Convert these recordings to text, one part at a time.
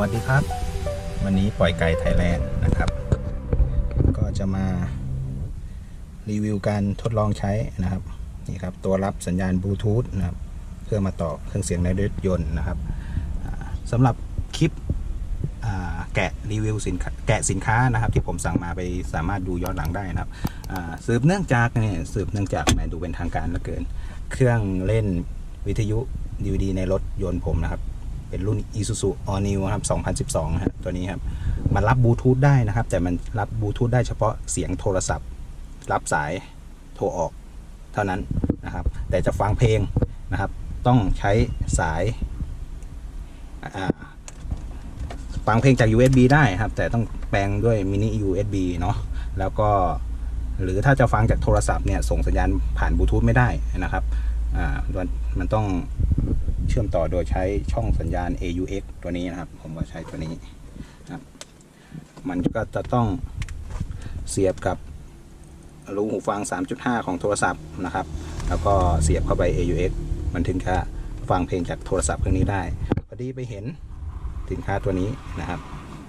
วัสดีครับ วันนี้ปล่อยไก่ไทยแลนด์นะครับ ก็จะมารีวิวการทดลองใช้นะครับนี่ครับตัวรับสัญญาณบลูทูธนะครับเพื่อมาต่อเครื่องเสียงในรถยนต์นะครับสำหรับคลิปแกะรีวิวสินแกะสินค้านะครับ ที่ผมสั่งมาไปสามารถดูย้อนหลังได้นะครับสืบเนื่องจากเนี่ยสืบเนื่องจากแหมดูเป็นทางการเหลือเกิน เครื่องเล่นวิทยุ DVD ในรถยนต์ผมนะครับ เป็นรุ่น Isuzu All New ครับ 2012ฮะตัวนี้ครับ มันรับบลูทูธได้นะครับ แต่มันรับบลูทูธได้เฉพาะเสียงโทรศัพท์ รับสายโทรออกเท่านั้นนะครับ แต่จะฟังเพลงนะครับ ต้องใช้สายฟังเพลงจาก USB ได้ครับ แต่ต้องแปลงด้วยมินิ USB เนาะแล้วก็หรือถ้าจะฟังจากโทรศัพท์เนี่ยส่งสัญญาณผ่านบลูทูธไม่ได้นะครับ อ่ามันมันต้อง เชื่อมต่อโดยใช้ช่องสัญญาณ AUX ตัวนี้นะครับ ผมก็ใช้ตัวนี้นะครับ มันก็จะต้องเสียบกับรูหูฟัง 3.5 ของโทรศัพท์นะครับ แล้วก็เสียบเข้าไป AUX มันถึงจะฟังเพลงจากโทรศัพท์เครื่องนี้ได้ พอดีไปเห็นสินค้าตัวนี้นะครับ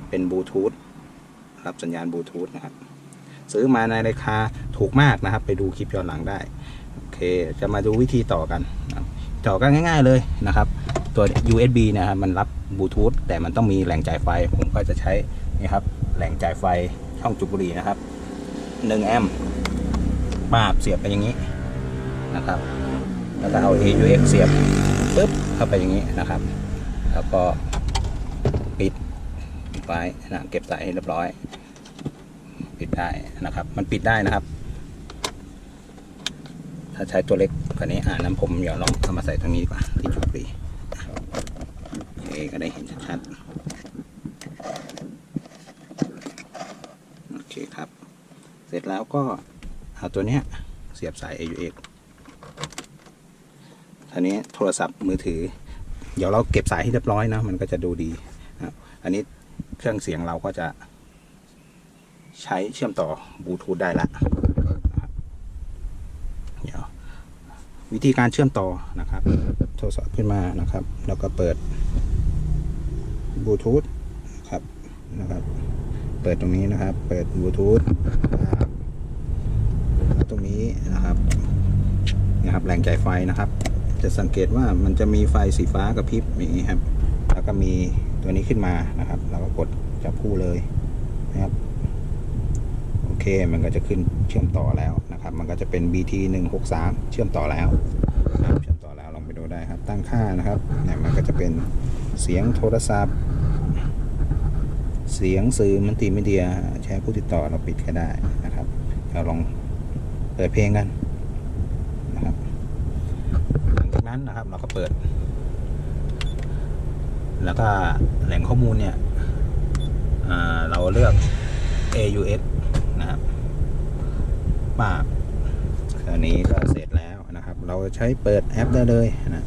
เป็นบลูทูธรับสัญญาณบลูทูธนะครับ ซื้อมาในราคาถูกมากนะครับ ไปดูคลิปย้อนหลังได้ โอเค จะมาดูวิธีต่อกันนะครับ ต่อกันง่าย ๆเลยนะครับตัว USB นะครับมันรับบลูทูธแต่มันต้องมีแหล่งจ่ายไฟ ผมก็จะใช้นี่ครับแหล่งจ่ายไฟช่องจุบุรีนะครับ1แอมป์ปาบเสียบไปอย่างนี้นะครับ แล้วก็เอา AUX เสียบปึ๊บเข้าไปอย่างนี้นะครับ แล้วก็ปิดปิดไว้นะเก็บสายให้เรียบร้อย ปิดได้นะครับ มันปิดได้นะครับ ถ้าใช้ตัวเล็กกว่านี้อ่าน้ำผมเดี๋ยวลองเอามาใส่ตรงนี้ดีกว่าที่จุกบุหรี่โอเคก็ได้เห็นชัดๆ โอเคครับ เสร็จแล้วก็เอาตัวเนี้ยเสียบสาย AUX ทีนี้โทรศัพท์มือถือ เดี๋ยวเราเก็บสายให้เรียบร้อยนะ มันก็จะดูดีนะอันนี้เครื่องเสียงเราก็จะใช้เชื่อมต่อบลูทูธได้ละนะครับเดี๋ยว วิธีการเชื่อมต่อนะครับ โทรศัพท์ขึ้นมานะครับ แล้วก็เปิดบลูทูธครับนะครับ เปิดตรงนี้นะครับ เปิดบลูทูธแล้วตรงนี้นะครับนะครับแหล่งจ่ายไฟนะครับ จะสังเกตว่ามันจะมีไฟสีฟ้ากระพริบอย่างนี้ครับ แล้วก็มีตัวนี้ขึ้นมานะครับ เราก็กดจับคู่เลยนะครับ โอเคมันก็จะขึ้นเชื่อมต่อแล้วนะ มันก็จะเป็น BT 1 6 3 เชื่อมต่อแล้วเชื่อมต่อแล้วลองไปดูได้ครับ ตั้งค่านะครับเนี่ยมันก็จะเป็นเสียงโทรศัพท์ เสียงสื่อมัลติมีเดีย ใช้ผู้ติดต่อเราปิดก็ได้นะครับเราลองเปิดเพลงกันนะครับหลังจากนั้นนะครับเราก็เปิด แล้วก็แหล่งข้อมูลเนี่ยเราเลือก AUX นะครับป้า คราวนี้ก็เสร็จแล้วนะครับ เราใช้เปิดแอปได้เลยนะ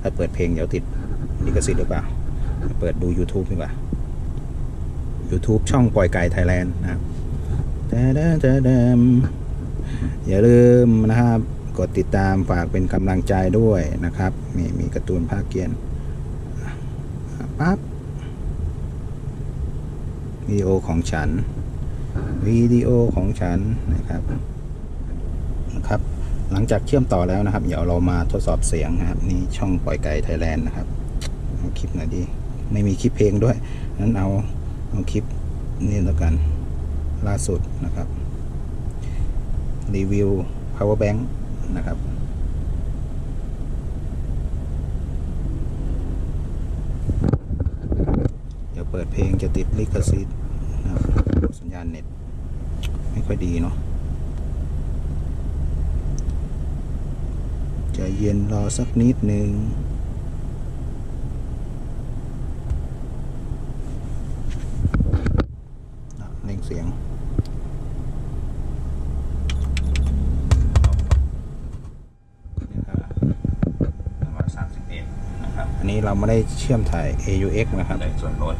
ถ้าเปิดเพลงเดี๋ยวติดลิขสิทธิ์หรือเปล่า เปิดดู YouTube ดีกว่า YouTube ช่องปล่อยไก่ไทยแลนด์นะครับแต่เดิมอย่าลืมนะครับกดติดตามฝากเป็นกำลังใจด้วยนะครับมีมีการ์ตูนภาคเกียนปั๊บวิดีโอของฉันวิดีโอของฉันนะครับ นะครับ หลังจากเชื่อมต่อแล้วนะครับ เดี๋ยวเรามาทดสอบเสียงนะครับ นี่ช่องปล่อยไก่ไทยแลนด์นะครับเอาคลิปหน่อยดี ไม่มีคลิปเพลงด้วย นั้นเอาเอาคลิปนี่แล้วกัน ล่าสุดนะครับ รีวิว power bank นะครับเดี๋ยวเปิดเพลงจะติดลิขสิทธิ์นะครับสัญญาณเน็ต ไม่ค่อยดีเนาะ ใจะเย็นรอสักนิดหนึ่งอะเร่งเสียงนี่ครับร้อยสามสิบเอ็ดนะครับอันนี้เราไม่ได้เชื่อมถ่าย AUX นะครับได้ส่วนลด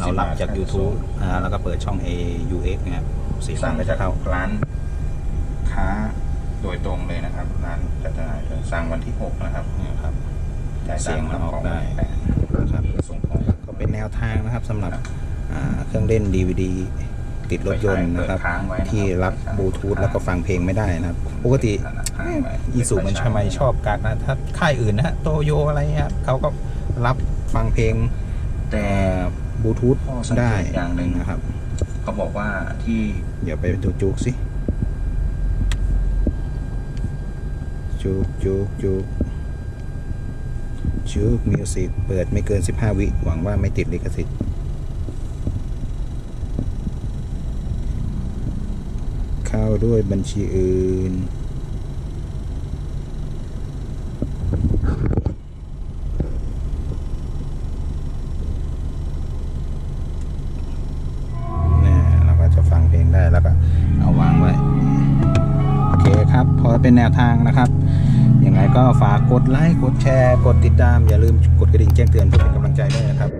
เรารับจาก YouTube อ่าแล้วก็เปิดช่อง AUX นะครับเสียงสั่งมันไปก็จาจะกเข้าร้านค้า โดยตรงเลยนะครับร้านจัดจำหน่ายเลยสั่งวันที่หกนะครับเนี่ยครับจ่ายเสียงตัเราค์ออกของได้แปดนะครับส่เป็นแนวทางนะครับสำหรับอ่าเครื่องเล่น DVD ติดรถยนต์นะครับเปิดค้างไว้นะครับ ที่รับบลูทูธแล้วก็ฟังเพลงไม่ได้นะครับ ปกติค้างไว้อีสุมันทำไมชอบกักนะถ้าค่ายอื่นนะฮะโตโยอะไรเงี้ยเขาก็รับฟังเพลงแต่บลูทูธข้อสังเกตได้อย่างหนึ่งนะครับเขาบอกว่าที่เดี๋ยวไปดูจุกสิ จุกจุกจุกจุกมิวสิกเปิดไม่เกิน 15 วิ หวังว่าไม่ติดลิขสิทธิ์เข้าด้วยบัญชีอื่นเนี่ยเราก็จะฟังเพลงได้แล้วก็เอาวางไว้ โอเคครับ พอเป็นแนวทางนะครับ ก็ฝากกดไลค์กดแชร์ กดติดตาม อย่าลืมกดกระดิ่งแจ้งเตือนเพื่อเป็นกำลังใจด้วยนะครับ